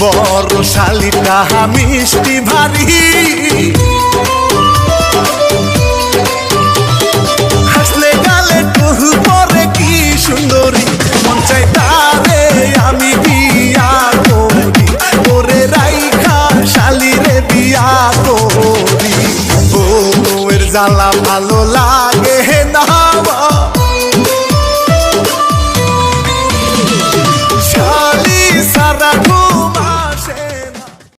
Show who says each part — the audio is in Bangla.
Speaker 1: বড় শালিটা মিষ্টি ভারী। হাসলে গালে পরে কি সুন্দরী। মন চাই তারে আমি বিয়া করি। ওরে রাইখা শালিরে বিয়া করি। বউয়ের জ্বালা ভালো লাগে